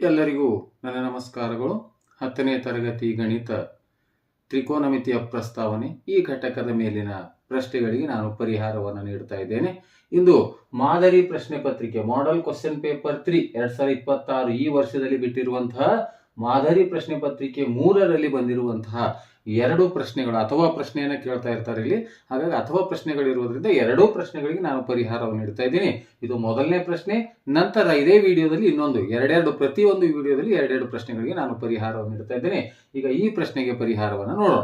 ಎಲ್ಲರಿಗೂ ನನ್ನ ನಮಸ್ಕಾರಗಳು. ಹತ್ತನೇ ತರಗತಿ ಗಣಿತ ತ್ರಿಕೋನಮಿತಿಯ ಪ್ರಸ್ತಾವನೆ ಈ ಘಟಕದ ಮೇಲಿನ ಪ್ರಶ್ನೆಗಳಿಗೆ ನಾನು ಪರಿಹಾರವನ್ನು ನೀಡ್ತಾ ಇದ್ದೇನೆ. ಇಂದು ಮಾದರಿ ಪ್ರಶ್ನೆ ಪತ್ರಿಕೆ ಮಾಡೆಲ್ ಕ್ವಶನ್ ಪೇಪರ್ ತ್ರೀ ಎರಡ್ ಸಾವಿರದ ಇಪ್ಪತ್ತಾರು ಈ ವರ್ಷದಲ್ಲಿ ಬಿಟ್ಟಿರುವಂತಹ ಮಾದರಿ ಪ್ರಶ್ನೆ ಪತ್ರಿಕೆ ಮೂರರಲ್ಲಿ ಬಂದಿರುವಂತಹ ಎರಡು ಪ್ರಶ್ನೆಗಳು ಅಥವಾ ಪ್ರಶ್ನೆಯನ್ನು ಕೇಳ್ತಾ ಇರ್ತಾರೆ ಇಲ್ಲಿ. ಹಾಗಾಗಿ ಅಥವಾ ಪ್ರಶ್ನೆಗಳಿರುವುದರಿಂದ ಎರಡೂ ಪ್ರಶ್ನೆಗಳಿಗೆ ನಾನು ಪರಿಹಾರವನ್ನು ನೀಡ್ತಾ ಇದ್ದೀನಿ. ಇದು ಮೊದಲನೇ ಪ್ರಶ್ನೆ, ನಂತರ ಇದೇ ವಿಡಿಯೋದಲ್ಲಿ ಇನ್ನೊಂದು, ಎರಡೆರಡು, ಪ್ರತಿಯೊಂದು ವಿಡಿಯೋದಲ್ಲಿ ಎರಡೆರಡು ಪ್ರಶ್ನೆಗಳಿಗೆ ನಾನು ಪರಿಹಾರವನ್ನು ನೀಡ್ತಾ ಇದ್ದೇನೆ. ಈಗ ಈ ಪ್ರಶ್ನೆಗೆ ಪರಿಹಾರವನ್ನು ನೋಡೋಣ.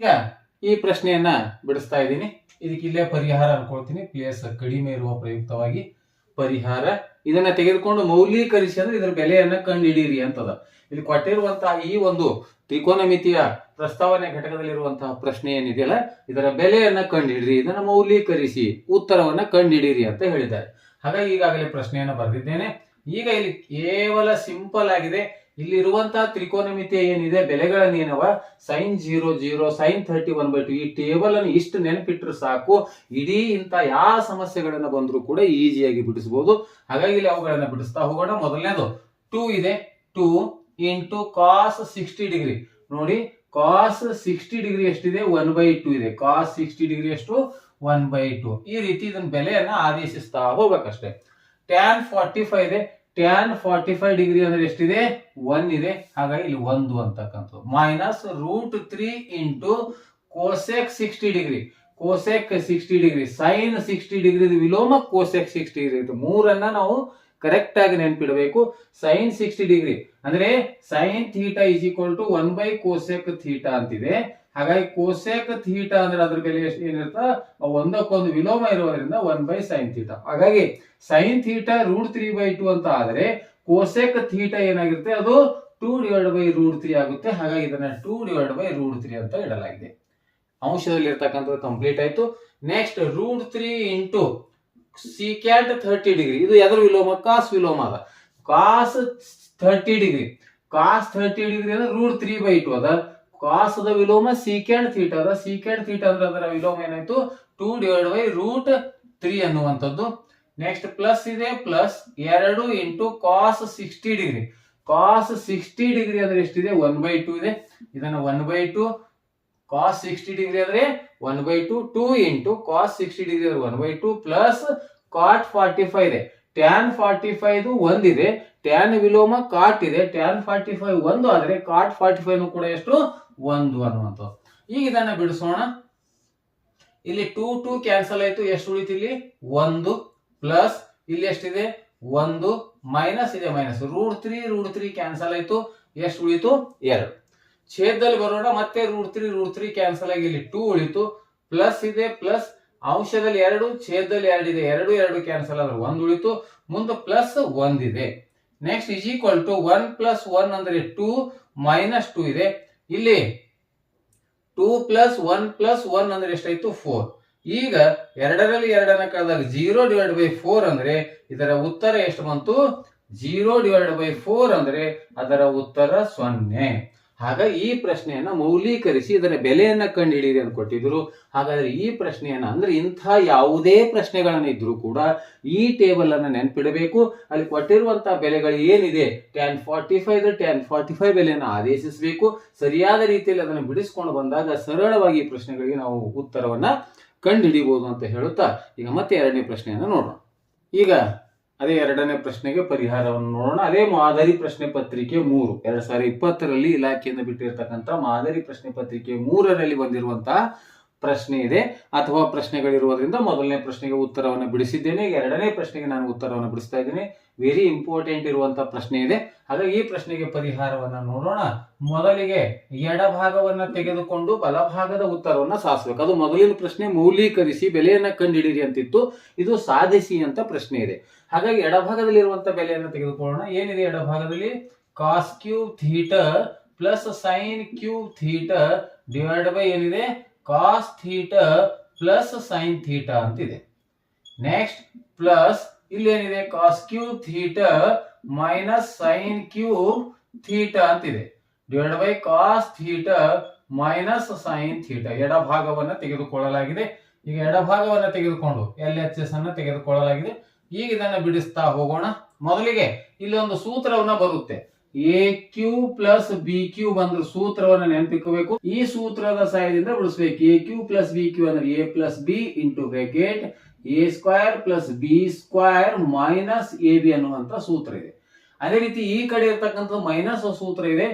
ಯಾ, ಈ ಪ್ರಶ್ನೆಯನ್ನ ಬಿಡಿಸ್ತಾ ಇದ್ದೀನಿ. ಇದಕ್ಕೆ ಇಲ್ಲೇ ಪರಿಹಾರ ಅನ್ಕೊಳ್ತೀನಿ. ಪ್ಲೇಸ್ ಕಡಿಮೆ ಇರುವ ಪ್ರಯುಕ್ತವಾಗಿ. ಪರಿಹಾರ ಇದನ್ನ ತೆಗೆದುಕೊಂಡು ಮೌಲ್ಯೀಕರಿಸಿ ಅಂದ್ರೆ ಇದರ ಬೆಲೆಯನ್ನ ಕಂಡುಹಿಡಿಯಿರಿ ಅಂತದ. ಇಲ್ಲಿ ಕೊಟ್ಟಿರುವಂತಹ ಈ ಒಂದು ತ್ರಿಕೋನಮಿತಿಯ ಪ್ರಸ್ತಾವನೆ ಘಟಕದಲ್ಲಿರುವಂತಹ ಪ್ರಶ್ನೆ ಏನಿದೆಯಲ್ಲ, ಇದರ ಬೆಲೆಯನ್ನ ಕಂಡುಹಿಡಿರಿ ಇದನ್ನ ಮೌಲ್ಯೀಕರಿಸಿ ಉತ್ತರವನ್ನ ಕಂಡುಹಿಡಿಯಿರಿ ಅಂತ ಹೇಳಿದ್ದಾರೆ. ಹಾಗಾಗಿ ಈಗಾಗಲೇ ಪ್ರಶ್ನೆಯನ್ನ ಬರೆದಿದ್ದೇನೆ. ಈಗ ಇಲ್ಲಿ ಕೇವಲ ಸಿಂಪಲ್ ಆಗಿದೆ. ಇಲ್ಲಿ ತ್ರಿಕೋನ ಮಿತಿ ಏನಿದೆ, ಬೆಲೆಗಳನ್ನು ಏನವ? Sine zero zero sine thirty one by two ಈ ಟೇಬಲ್ ಅನ್ನು ಇಷ್ಟು ನೆನಪಿಟ್ಟರೆ ಸಾಕು. ಇಡೀ ಇಂತ ಯಾವ ಸಮಸ್ಯೆಗಳನ್ನ ಬಂದರೂ ಕೂಡ ಈಸಿಯಾಗಿ ಬಿಡಿಸಬಹುದು ಹಾಗಾಗಿ ಇಲ್ಲಿ ಅವುಗಳನ್ನ ಬಿಡಿಸ್ತಾ ಹೋಗೋಣ. ಮೊದಲನೇದು ಟೂ ಇದೆ. Two into cos sixty degree ನೋಡಿ ಕಾಸ್ ಸಿಕ್ಸ್ಟಿ ಡಿಗ್ರಿ ಎಷ್ಟಿದೆ? ಒನ್ ಬೈ ಟೂ ಇದೆ. ಕಾಸ್ ಸಿಕ್ಸ್ಟಿ ಡಿಗ್ರಿ ಎಷ್ಟು? ಒನ್ ಬೈ ಟು ಈ ರೀತಿ ಇದನ್ನ ಬೆಲೆಯನ್ನ ಆದೇಶಿಸ್ತಾ ಹೋಗ್ಬೇಕಷ್ಟೇ. ಟ್ಯಾನ್ ಫಾರ್ಟಿ ಫೈವ್ ಇದೆ. ಟ್ಯಾನ್ ಫಾರ್ಟಿ ಫೈವ್ ಡಿಗ್ರಿ ಅಂದ್ರೆ ಎಷ್ಟಿದೆ? ಒನ್ ಇದೆ. ಹಾಗಾಗಿ ಇಲ್ಲಿ ಒಂದು ಅಂತಕ್ಕಂಥದ್ದು. Minus root three into cosec sixty degree cosec sixty degree sine sixty degree ವಿಲೋಮ ಕೋಸೆಕ್ ಸಿಕ್ಸ್ಟಿ ಡಿಗ್ರಿ ಇದು ಮೂರನ್ನ ನಾವು ಕರೆಕ್ಟ್ ಆಗಿ ನೆನ್ಪಿಡಬೇಕು. ಸೈನ್ ಸಿಕ್ಸ್ಟಿ ಡಿಗ್ರಿ ಅಂದ್ರೆ sine theta is equal to one by cosec theta ಅಂತಿದೆ. ಹಾಗಾಗಿ ಕೋಸೆಕ್ ಥೀಟಾ ಅಂದ್ರೆ ಅದ್ರ ಬೆಲೆ ಏನಿರ್ತ ಒಂದಕ್ಕೊಂದು ವಿಲೋಮ ಇರೋದ್ರಿಂದ ಒನ್ ಬೈ ಸೈನ್ ಥೀಟಾ ಹಾಗಾಗಿ sine theta root three by two ಅಂತ ಆದ್ರೆ ಕೋಸೆಕ್ ಥೀಟಾ ಏನಾಗಿರುತ್ತೆ? ಅದು two divide by root three ಆಗುತ್ತೆ. ಹಾಗಾಗಿ ಇದನ್ನ two divide by root three ಅಂತ ಇಡಲಾಗಿದೆ. ಅಂಶದಲ್ಲಿ ಇರ್ತಕ್ಕಂಥದ್ದು ಕಂಪ್ಲೀಟ್ ಆಯ್ತು. Next root three into secant thirty degree ಇದು ಎದ್ರ ವಿಲೋಮ? ಕಾಸ್ ವಿಲೋಮ ಅದ. Cos thirty degree cos thirty degree ಅಂದ್ರೆ ರೂಟ್ ತ್ರೀ ಬೈ ಟು ಅದ. ಕಾಸ್ ದ ವಿಲೋಮ ಸೀಕೆಂಡ್ ಥೀಟ ಅದ ಸೀಕೆಂಡ್ ಥೀಟ್ ಅಂದ್ರೆ ಅದರ ವಿಲೋಮ ಏನಾಯ್ತು? Two divide by root three ಅನ್ನುವಂಥದ್ದು. ನೆಕ್ಸ್ಟ್ ಪ್ಲಸ್ ಇದೆ ಪ್ಲಸ್ ಎರಡು into cos sixty degree cos sixty degree ಅಂದ್ರೆ ಎಷ್ಟಿದೆ? ಒನ್ ಬೈ ಟೂ ಇದೆ. ಇದನ್ನ one by two cos sixty degree ಅಂದ್ರೆ one by two two into cos sixty degree ಅಂದ್ರೆ one by two plus cot forty five ಇದೆ tan forty five ಒಂದಿದೆ tan ವಿಲೋಮ cot ಇದೆ. ಟ್ಯಾನ್ ಫಾರ್ಟಿ ಫೈವ್ ಒಂದು ಆದ್ರೆ ಕಾಟ್ ಫಾರ್ಟಿ ಫೈವ್ ಕೂಡ ಎಷ್ಟು? ಒಂದು ಅನ್ನುವಂಥದ್ದು. ಈಗ ಇದನ್ನ ಬಿಡಿಸೋಣ. ಇಲ್ಲಿ ಟೂ ಟೂ ಕ್ಯಾನ್ಸಲ್ ಆಯ್ತು. ಎಷ್ಟು ಉಳಿತು ಇಲ್ಲಿ ಒಂದು ಪ್ಲಸ್ ಇಲ್ಲಿ ಎಷ್ಟಿದೆ? ಒಂದು ಮೈನಸ್ ಇದೆ minus root three root three cancel ಆಯ್ತು. ಎಷ್ಟು ಉಳಿತು? ಎರಡು. ಛೇದದಲ್ಲಿ ಬರೋಣ. ಮತ್ತೆ root three root three cancel ಆಗಿ ಇಲ್ಲಿ ಟೂ ಉಳಿತು. ಪ್ಲಸ್ ಇದೆ ಪ್ಲಸ್ ಅಂಶದಲ್ಲಿ ಎರಡು, ಛೇದದಲ್ಲಿ ಎರಡು ಇದೆ. ಎರಡು ಎರಡು ಕ್ಯಾನ್ಸಲ್ ಆದ್ರೆ ಒಂದು ಉಳಿತು. ಮುಂದೆ ಪ್ಲಸ್ ಒಂದಿದೆ. Next is equal to one plus one ಅಂದ್ರೆ ಟೂ ಮೈನಸ್ ಟೂ ಇದೆ. ಇಲ್ಲಿ two plus one plus one ಅಂದ್ರೆ ಎಷ್ಟಾಯ್ತು? ಫೋರ್ ಈಗ ಎರಡರಲ್ಲಿ ಎರಡನ್ನ ಕಳೆದಾಗ ಜೀರೋ ಡಿವೈಡ್ ಬೈ ಫೋರ್ ಅಂದ್ರೆ ಇದರ ಉತ್ತರ ಎಷ್ಟು ಬಂತು? ಜೀರೋ ಡಿವೈಡ್ ಬೈ ಫೋರ್ ಅಂದ್ರೆ ಅದರ ಉತ್ತರ ಸೊನ್ನೆ. ಹಾಗಾಗಿ ಈ ಪ್ರಶ್ನೆಯನ್ನ ಮೌಲ್ಯೀಕರಿಸಿ ಇದರ ಬೆಲೆಯನ್ನ ಕಂಡುಹಿಡಿಯಿರಿ ಅಂತ ಕೊಟ್ಟಿದ್ರು. ಹಾಗಾದ್ರೆ ಈ ಪ್ರಶ್ನೆಯನ್ನ ಅಂದ್ರೆ ಇಂಥ ಯಾವುದೇ ಪ್ರಶ್ನೆಗಳನ್ನ ಇದ್ರೂ ಕೂಡ ಈ ಟೇಬಲ್ ಅನ್ನ ನೆನ್ಪಿಡಬೇಕು. ಅಲ್ಲಿ ಕೊಟ್ಟಿರುವಂತಹ ಬೆಲೆಗಳು ಏನಿದೆ? Tan forty five tan forty five ಬೆಲೆಯನ್ನು ಆದೇಶಿಸಬೇಕು. ಸರಿಯಾದ ರೀತಿಯಲ್ಲಿ ಅದನ್ನು ಬಿಡಿಸ್ಕೊಂಡು ಬಂದಾಗ ಸರಳವಾಗಿ ಈ ಪ್ರಶ್ನೆಗಳಿಗೆ ನಾವು ಉತ್ತರವನ್ನ ಕಂಡುಹಿಡಿಬಹುದು ಅಂತ ಹೇಳುತ್ತಾ, ಈಗ ಮತ್ತೆ ಎರಡನೇ ಪ್ರಶ್ನೆಯನ್ನ ನೋಡೋಣ ಈಗ ಅದೇ ಎರಡನೇ ಪ್ರಶ್ನೆಗೆ ಪರಿಹಾರವನ್ನು ನೋಡೋಣ. ಅದೇ ಮಾದರಿ ಪ್ರಶ್ನೆ ಪತ್ರಿಕೆ ಮೂರು. ಎರಡ್ ಸಾವಿರದ ಇಪ್ಪತ್ತರಲ್ಲಿ ಇಲಾಖೆಯಿಂದ ಬಿಟ್ಟಿರ್ತಕ್ಕಂಥ ಮಾದರಿ ಪ್ರಶ್ನೆ ಪತ್ರಿಕೆ ಮೂರರಲ್ಲಿ ಬಂದಿರುವಂತಹ ಪ್ರಶ್ನೆ ಇದೆ. ಅಥವಾ ಪ್ರಶ್ನೆಗಳಿರುವುದರಿಂದ ಮೊದಲನೇ ಪ್ರಶ್ನೆಗೆ ಉತ್ತರವನ್ನು ಬಿಡಿಸಿದ್ದೇನೆ. ಎರಡನೇ ಪ್ರಶ್ನೆಗೆ ನಾನು ಉತ್ತರವನ್ನು ಬಿಡಿಸ್ತಾ ಇದ್ದೇನೆ. ವೆರಿ ಇಂಪಾರ್ಟೆಂಟ್ ಇರುವಂತಹ ಪ್ರಶ್ನೆ ಇದೆ. ಹಾಗಾಗಿ ಈ ಪ್ರಶ್ನೆಗೆ ಪರಿಹಾರವನ್ನ ನೋಡೋಣ. ಮೊದಲಿಗೆ ಎಡಭಾಗವನ್ನು ತೆಗೆದುಕೊಂಡು ಬಲಭಾಗದ ಉತ್ತರವನ್ನ ಸಾಧಿಸಬೇಕು ಅದು ಮೊದಲಿನ ಪ್ರಶ್ನೆ. ಮೌಲ್ಯೀಕರಿಸಿ ಬೆಲೆಯನ್ನ ಕಂಡುಹಿಡಿಯಿರಿ ಅಂತಿತ್ತು. ಇದು ಸಾಧಿಸಿ ಅಂತ ಪ್ರಶ್ನೆ ಇದೆ. ಹಾಗಾಗಿ ಎಡಭಾಗದಲ್ಲಿ ಇರುವಂತಹ ಬೆಲೆಯನ್ನು ತೆಗೆದುಕೊಳ್ಳೋಣ. ಏನಿದೆ ಎಡಭಾಗದಲ್ಲಿ cos cube theta plus sine cube theta divide by ಏನಿದೆ? Cos theta plus sine theta ಅಂತಿದೆ. ನೆಕ್ಸ್ಟ್ ಪ್ಲಸ್ ಇಲ್ಲಿ ಏನಿದೆ cos cube theta minus sin cube theta ಅಂತಿದೆ divide by cos theta minus sin theta ಎಡಭಾಗವನ್ನು ತೆಗೆದುಕೊಳ್ಳಲಾಗಿದೆ. ಈಗ ಎಡಭಾಗವನ್ನು ತೆಗೆದುಕೊಂಡು ಎಲ್ ಎಚ್ ಎಸ್ ಅನ್ನು ತೆಗೆದುಕೊಳ್ಳಲಾಗಿದೆ. ಈಗ ಇದನ್ನು ಬಿಡಿಸ್ತಾ ಹೋಗೋಣ. ಮೊದಲಿಗೆ ಇಲ್ಲಿ ಒಂದು ಸೂತ್ರವನ್ನ ಬರುತ್ತೆ. A cube plus b cube ಬಂದ್ರೆ ಸೂತ್ರವನ್ನ ನೆನಪಿಕೋಬೇಕು ಈ ಸೂತ್ರದ ಸಹಾಯದಿಂದ ಬಿಡಿಸ್ಬೇಕು a cube plus b cube ಅಂದ್ರೆ a plus b into bracket a square plus b square minus a b ಅನ್ನುವಂತ ಸೂತ್ರ ಇದೆ. ಅದೇ ರೀತಿ ಈ ಕಡೆ ಇರ್ತಕ್ಕಂಥ ಮೈನಸ್ ಸೂತ್ರ ಇದೆ.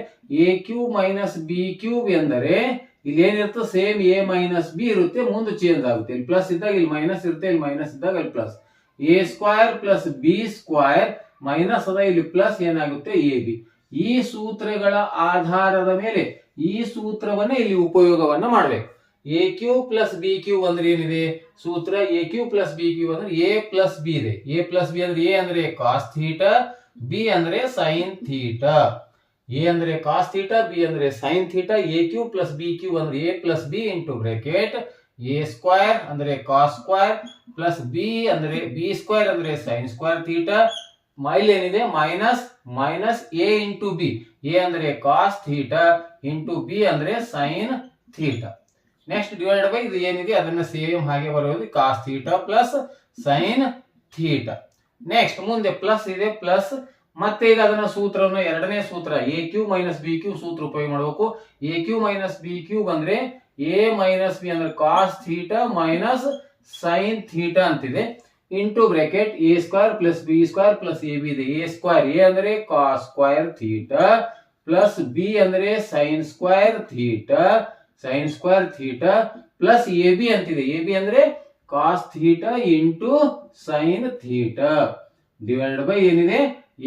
A cube minus b cube ಎಂದರೆ ಇಲ್ಲಿ ಏನಿರುತ್ತೆ ಸೇಮ್ ಎ ಮೈನಸ್ ಬಿ ಇರುತ್ತೆ, ಮುಂದೆ ಚೇಂಜ್ ಆಗುತ್ತೆ. ಇಲ್ಲಿ ಪ್ಲಸ್ ಇದ್ದಾಗ ಇಲ್ಲಿ ಮೈನಸ್ ಇರುತ್ತೆ, ಇಲ್ಲಿ ಮೈನಸ್ ಇದ್ದಾಗ ಇಲ್ಲಿ plus a square plus b square minus ಅದ, ಇಲ್ಲಿ ಪ್ಲಸ್ ಏನಾಗುತ್ತೆ? ಎ ಬಿ ಈ ಸೂತ್ರಗಳ ಆಧಾರದ ಮೇಲೆ ಈ ಸೂತ್ರವನ್ನ ಇಲ್ಲಿ ಉಪಯೋಗವನ್ನ ಮಾಡಬೇಕು. A cube plus b cube ಅಂದ್ರೆ ಏನಿದೆ? ಸೂತ್ರ a cube plus b cube ಅಂದ್ರೆ ಎ ಪ್ಲಸ್ ಬಿ ಇದೆ. ಎ ಪ್ಲಸ್ ಬಿ ಅಂದ್ರೆ ಎ ಅಂದ್ರೆ ಕಾಸ್ ಥೀಟ ಬಿ ಅಂದ್ರೆ ಸೈನ್ ಥೀಟ ಎ ಅಂದ್ರೆ ಕಾಸ್ ಥೀಟ ಬಿ ಅಂದ್ರೆ sin theta a cube plus b cube ಅಂದ್ರೆ a plus b into bracket a square ಅಂದ್ರೆ cos square plus B ಅಂದ್ರೆ b square ಅಂದ್ರೆ sign square theta ಮೈಲ್ ಏನಿದೆ? Minus minus a into b. A ಅಂದ್ರೆ cos theta into B ಅಂದ್ರೆ sin theta. Next divide by ಇದು ಏನಿದೆ? ಅದನ್ನ ಸೇಮ್ ಹಾಗೆ ಬರೋದು cos theta plus sin theta. Next ಮುಂದೆ ಪ್ಲಸ್ ಇದೆ ಪ್ಲಸ್ ಮತ್ತೆ ಈಗ ಅದನ್ನ ಸೂತ್ರವನ್ನು ಎರಡನೇ ಸೂತ್ರ, a cube minus b cube ಸೂತ್ರ ಉಪಯೋಗ ಮಾಡಬೇಕು. A cube minus b cube ಬಂದ್ರೆ ಎ ಮೈನಸ್ ಬಿ ಅಂದ್ರೆ cos theta minus sin theta ಅಂತಿದೆ. Into bracket a square plus b square plus a b ಇದೆ ಎ ಸ್ಕ್ವೇರ್ ಎ ಅಂದ್ರೆ cos square theta plus b ಅಂದ್ರೆ sin square theta sin square theta plus a b ಅಂತಿದೆ. A B ಅಂದ್ರೆ cos theta into sin theta divide by ಏನಿದೆ?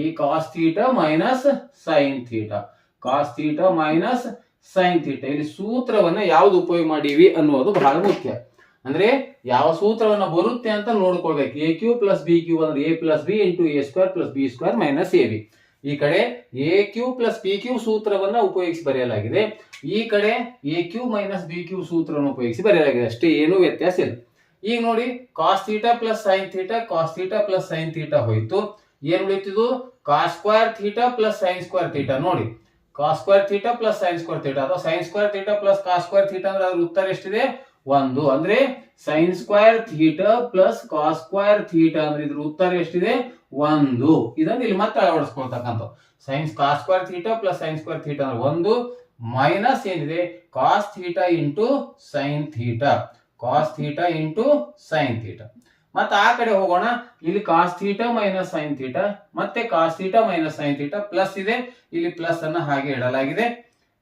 A cos theta minus sin theta cos theta minus sin theta ಇಲ್ಲಿ ಸೂತ್ರವನ್ನ ಯಾವ್ದು ಉಪಯೋಗ ಮಾಡೀವಿ ಅನ್ನೋದು ಬಹಳ ಮುಖ್ಯ. ಅಂದ್ರೆ ಯಾವ ಸೂತ್ರವನ್ನ ಬರುತ್ತೆ ಅಂತ ನೋಡ್ಕೊಳ್ಬೇಕು. A cube plus b cube ಅಂದ್ರೆ a plus b into a square plus b square minus a b ಈ ಕಡೆ a cube plus b cube ಸೂತ್ರವನ್ನ ಉಪಯೋಗಿಸಿ ಬರೆಯಲಾಗಿದೆ. ಈ ಕಡೆ a cube minus b cube ಸೂತ್ರವನ್ನು ಉಪಯೋಗಿಸಿ ಬರೆಯಲಾಗಿದೆ. ಅಷ್ಟೇ ಏನೂ ವ್ಯತ್ಯಾಸ ಇಲ್ಲ. ಈಗ ನೋಡಿ cos theta plus sin theta cos theta plus sin theta ಹೋಯ್ತು. ಏನ್ ಉಳಿತಿದ್ದು cos square theta plus sin square theta ನೋಡಿ cos square theta plus sin square theta ಅಥವಾ sin square theta plus cos square theta ಅಂದ್ರೆ ಅದ್ರ ಉತ್ತರ ಎಷ್ಟಿದೆ? ಒಂದು ಅಂದ್ರೆ sin square theta plus cos square theta ಅಂದ್ರೆ ಇದ್ರ ಉತ್ತರ ಎಷ್ಟಿದೆ? ಒಂದು. ಇದನ್ನ ಇಲ್ಲಿ ಮತ್ತೆ ಅಳವಡಿಸ್ಕೊಳ್ತಕ್ಕಂಥ sines cos square theta plus sin square theta ಅಂದ್ರೆ ಒಂದು ಮೈನಸ್ ಏನಿದೆ? Cos theta into sin theta cos theta into sin theta ಮತ್ತೆ ಆ ಕಡೆ ಹೋಗೋಣ. ಇಲ್ಲಿ cos theta minus sin theta ಮತ್ತೆ cos theta minus sin theta plus ಇದೆ. ಇಲ್ಲಿ ಪ್ಲಸ್ ಅನ್ನ ಹಾಗೆ ಇಡಲಾಗಿದೆ.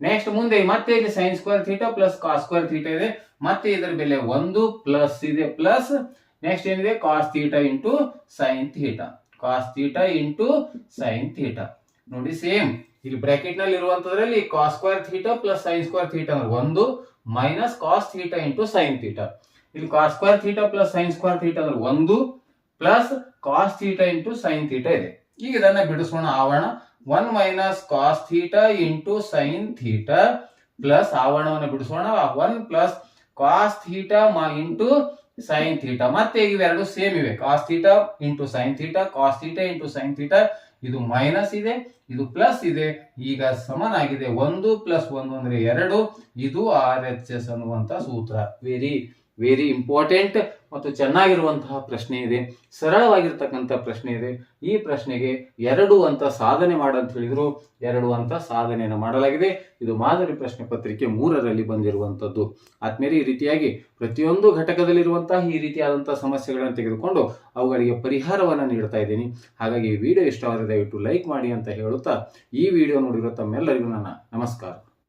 ನೆಕ್ಸ್ಟ್ ಮುಂದೆ ಮತ್ತೆ ಇಲ್ಲಿ sin square theta plus cos square theta ಇದೆ. ಮತ್ತೆ ಇದರ ಬೆಲೆ ಒಂದು ಪ್ಲಸ್ ಇದೆ ಪ್ಲಸ್ ನೆಕ್ಸ್ಟ್ ಏನಿದೆ? Cos theta into sin theta cos theta into sin theta ನೋಡಿ ಸೇಮ್ ಇಲ್ಲಿ ಬ್ರಾಕೆಟ್ನಲ್ಲಿ ಇರುವಂತದ್ರಲ್ಲಿ cos square theta plus sin square theta ಅಂದ್ರೆ ಒಂದು minus cos theta into sin theta ಇಲ್ಲಿ cos square theta plus sin square theta ಅಂದ್ರೆ ಒಂದು plus cos theta into sin theta ಇದೆ. ಈಗ ಇದನ್ನ ಬಿಡಿಸೋಣ, ಆವರಣ. One minus cos theta into sin theta plus ಆವರಣವನ್ನು ಬಿಡಿಸೋಣ. One plus cos theta into sin theta. ಮತ್ತೆ ಇವೆರಡು ಸೇಮ್ ಇವೆ. Cos theta into sin theta cos theta into sin theta. ಇದು ಮೈನಸ್ ಇದೆ, ಇದು ಪ್ಲಸ್ ಇದೆ, ಈಗ ಸಮನಾಗಿದೆ. ಒಂದು ಪ್ಲಸ್ ಒಂದು ಅಂದ್ರೆ ಎರಡು. ಇದು ಆರ್ ಎಚ್ ಎಸ್ ಅನ್ನುವಂತ ಸೂತ್ರ. ವೆರಿ ವೆರಿ ಇಂಪಾರ್ಟೆಂಟ್ ಮತ್ತು ಚೆನ್ನಾಗಿರುವಂತಹ ಪ್ರಶ್ನೆ ಇದೆ, ಸರಳವಾಗಿರ್ತಕ್ಕಂಥ ಪ್ರಶ್ನೆ ಇದೆ. ಈ ಪ್ರಶ್ನೆಗೆ ಎರಡು ಅಂತ ಸಾಧನೆ ಮಾಡಂತ ಹೇಳಿದ್ರು, ಎರಡು ಅಂತ ಸಾಧನೆಯನ್ನು ಮಾಡಲಾಗಿದೆ. ಇದು ಮಾದರಿ ಪ್ರಶ್ನೆ ಪತ್ರಿಕೆ ಮೂರರಲ್ಲಿ ಬಂದಿರುವಂಥದ್ದು. ಆದ್ಮೇಲೆ ಈ ರೀತಿಯಾಗಿ ಪ್ರತಿಯೊಂದು ಘಟಕದಲ್ಲಿರುವಂತಹ ಈ ರೀತಿಯಾದಂತಹ ಸಮಸ್ಯೆಗಳನ್ನು ತೆಗೆದುಕೊಂಡು ಅವುಗಳಿಗೆ ಪರಿಹಾರವನ್ನು ನೀಡ್ತಾ ಇದ್ದೀನಿ. ಹಾಗಾಗಿ ಈ ವಿಡಿಯೋ ಇಷ್ಟವಾದರೆ ದಯವಿಟ್ಟು ಲೈಕ್ ಮಾಡಿ ಅಂತ ಹೇಳುತ್ತಾ ಈ ವಿಡಿಯೋ ನೋಡಿರೋ ತಮ್ಮೆಲ್ಲರಿಗೂ ನನ್ನ ನಮಸ್ಕಾರ.